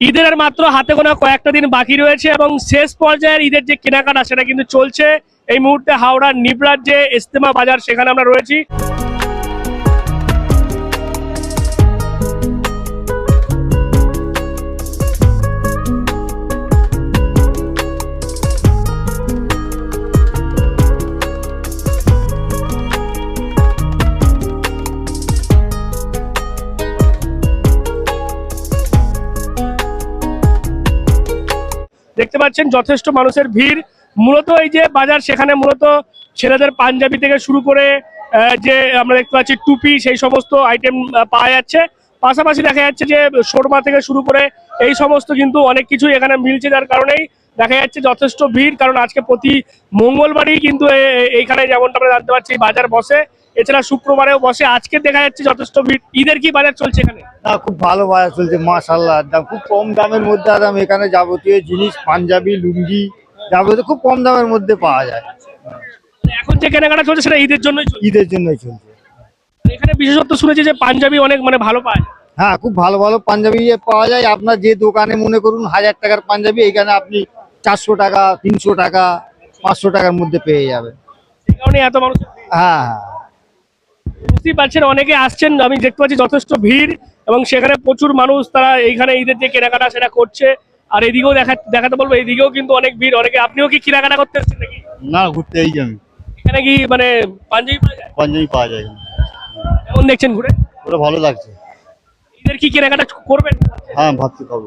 ঈদের আর মাত্র হাতে গোনা কয়েকটা দিন বাকি রয়েছে এবং শেষ পর্যায়ের ঈদের যে কেনাকাটা সেটা কিন্তু চলছে। এই মুহূর্তে হাওড়ার নিবরার যে ইস্তেমা বাজার সেখানে আমরা রয়েছি। দেখতে পাচ্ছেন যথেষ্ট মানুষের ভিড়। মূলত এই যে বাজার, সেখানে মূলত ছেলেদের পাঞ্জাবি থেকে শুরু করে যে আমরা দেখতে পাচ্ছি টুপি, সেই সমস্ত আইটেম পাওয়া যাচ্ছে। পাশাপাশি দেখা যাচ্ছে যে শোরমা থেকে শুরু করে এই সমস্ত কিন্তু অনেক কিছুই এখানে মিলছে যার কারণেই দেখা যাচ্ছে যথেষ্ট ভিড়। কারণ আজকে প্রতি মঙ্গলবারই কিন্তু এইখানে যেমনটা আমরা জানতে পারছি বাজার বসে। এছাড়া শুক্রবারেও বসে আজকে দেখা যাচ্ছে যথেষ্ট ভিড়। ঈদের কি বাজার চলছে এখানে? না খুব ভালো বাজার চলছে মাশাল্লাহ দাম খুব কম দামের মধ্যে একদম এখানে যাবতীয় জিনিস পাঞ্জাবি লুঙ্গি যাবতীয় খুব কম দামের মধ্যে পাওয়া যায়। এখন যে কেনাকাটা চলছে সেটা ঈদের জন্যই ঈদের জন্যই চলছে। এখানে বিশেষত্ব শুনেছি যে পাঞ্জাবি অনেক মানে ভালো পায় হ্যাঁ খুব ভালো ভালো পাঞ্জাবি পাওয়া যায়। আপনার যে দোকানে মনে করুন হাজার টাকার পাঞ্জাবি এখানে আপনি চারশো টাকা তিনশো টাকা পাঁচশো টাকার মধ্যে পেয়ে যাবেন। কারণে এত মানুষ হ্যাঁ হ্যাঁ। বুঝতেই পারছেন অনেকে আসছেন আমি দেখতে পাচ্ছি যথেষ্ট ভিড় এবং সেখানে প্রচুর মানুষ তারা এইখানে ঈদের যে কেনাকাটা সেটা করছে। আর এদিকেও দেখা দেখাতে বলব এদিকেও কিন্তু অনেক ভিড়। অনেকে আপনিও কি কেনাকাটা করতে এসেছেন নাকি? না ঘুরতে এই যাবে এখানে কি মানে পাঞ্জাবি পাওয়া যায়? পাঞ্জাবি পাওয়া যায় কেমন দেখছেন ঘুরে? ওটা ভালো লাগছে। ঈদের কি কেনাকাটা করবেন? হ্যাঁ ভাবছি পারব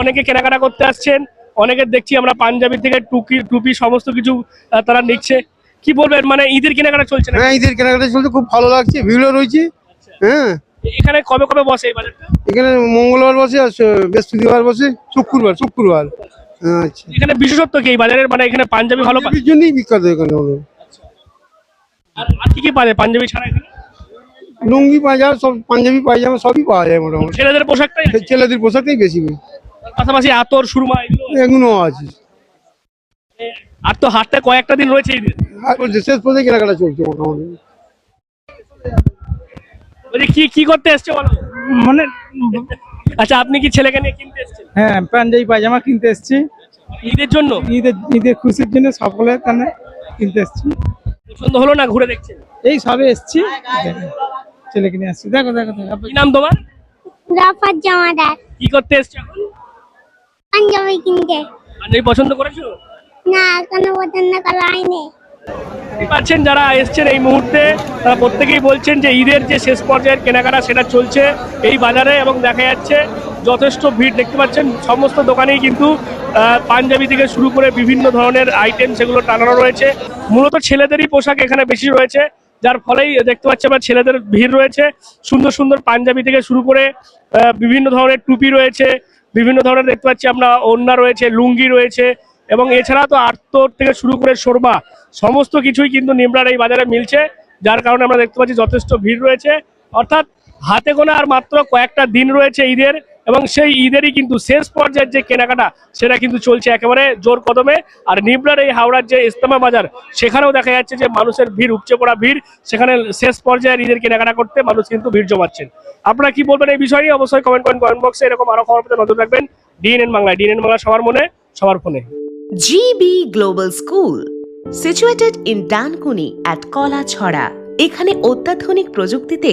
অনেকে কেনাকাটা করতে আসছেন অনেকে দেখছি আমরা পাঞ্জাবি থেকে টুকি টুপি সমস্ত কিছু তারা নিচ্ছে। কি বলবেন? মানে ঈদের কেনাকাটা চলছে না হ্যাঁ ঈদের কেনাকাটা চলছে খুব ভালো লাগছে ভিড়ও রয়েছে। হ্যাঁ। এখানে কবে কবে বসে এই বাজারটা? এখানে মঙ্গলবার বসে আর বৃহস্পতিবার বসে শুক্রবার শুক্রবার। আচ্ছা। এখানে বিশেষত্ব কি? এই বাজারের মানে এখানে পাঞ্জাবি ভালো পাঞ্জাবির জন্যই বিখ্যাত এখানে আর আর কি কি পাওয়া যায় পাঞ্জাবি ছাড়া এখানে? লুঙ্গি পায়জামা সব পাঞ্জাবি পায়জামা সবই পাওয়া যায় মোটামুটি। ছেলেদের পোশাকটাই? ছেলেদের পোশাকটাই বেশি। পাশাপাশি আতর সুরমা এগুলো এগুলো আছে। আর তো হাটটা কয়েকটা দিন রয়েছে বলছে শেষ পর্যন্ত কেনাকাটা চলছে মোটামুটি। কি কি করতে এসছে বলো? মানে আচ্ছা আপনি কি ছেলেকে নিয়ে কিনতে এসছেন? হ্যাঁ পাঞ্জাবি পায়জামা কিনতে এসছি। ঈদের জন্য? ঈদের ঈদের খুশির জন্য সকলে তাহলে কিনতে এসছি। পছন্দ হলো না ঘুরে দেখছেন এই সবে এসছি। ছেলেকে নিয়ে আসছি। দেখো দেখো দেখো। কি নাম তোমার? রাফাত জামাদার। কি করতে এসছো এখন? পাঞ্জাবি কিনতে পাঞ্জাবি পছন্দ করেছ? না কোনো পছন্দ করা হয়নি। পাচ্ছেন যারা এসছেন এই মুহূর্তে? তারা প্রত্যেকেই বলছেন যে ঈদের যে শেষ পর্যায়ের কেনাকাটা সেটা চলছে এই বাজারে এবং দেখা যাচ্ছে যথেষ্ট ভিড়। দেখতে পাচ্ছেন সমস্ত দোকানেই কিন্তু পাঞ্জাবি থেকে শুরু করে বিভিন্ন ধরনের আইটেম সেগুলো টানানো রয়েছে। মূলত ছেলেদেরই পোশাক এখানে বেশি রয়েছে যার ফলেই দেখতে পাচ্ছি আমরা ছেলেদের ভিড় রয়েছে। সুন্দর সুন্দর পাঞ্জাবি থেকে শুরু করে বিভিন্ন ধরনের টুপি রয়েছে বিভিন্ন ধরনের দেখতে পাচ্ছি আমরা ওড়না রয়েছে, লুঙ্গি রয়েছে, এবং এছাড়া তো আর্তর থেকে শুরু করে সরমা সমস্ত কিছুই কিন্তু নিমড়ার এই বাজারে মিলছে, যার কারণে আমরা দেখতে পাচ্ছি যথেষ্ট ভিড় রয়েছে। অর্থাৎ হাতে গোনা আর মাত্র কয়েকটা দিন রয়েছে ঈদের এবং সেই ঈদেরই কিন্তু শেষ পর্যায়ের যে কেনাকাটা সেটা কিন্তু চলছে একেবারে জোর কদমে। আর নিমরার এই হাওড়ার যে ইস্তেমা বাজার সেখানেও দেখা যাচ্ছে যে মানুষের ভিড় উপচে পড়া ভিড় সেখানে শেষ পর্যায়ের ঈদের কেনাকাটা করতে মানুষ কিন্তু ভিড় জমাচ্ছেন। আপনারা কি বলবেন এই বিষয় অবশ্যই কমেন্ট করেন কমেন্ট বক্সে এরকম আরও খবর নজর রাখবেন। ডিএনএন বাংলায় ডিএনএন বাংলা সবার মনে সবার ফোনে। GB Global School, situated in Dankuni at Kolachhara. এখানে অত্যাধুনিক প্রযুক্তিতে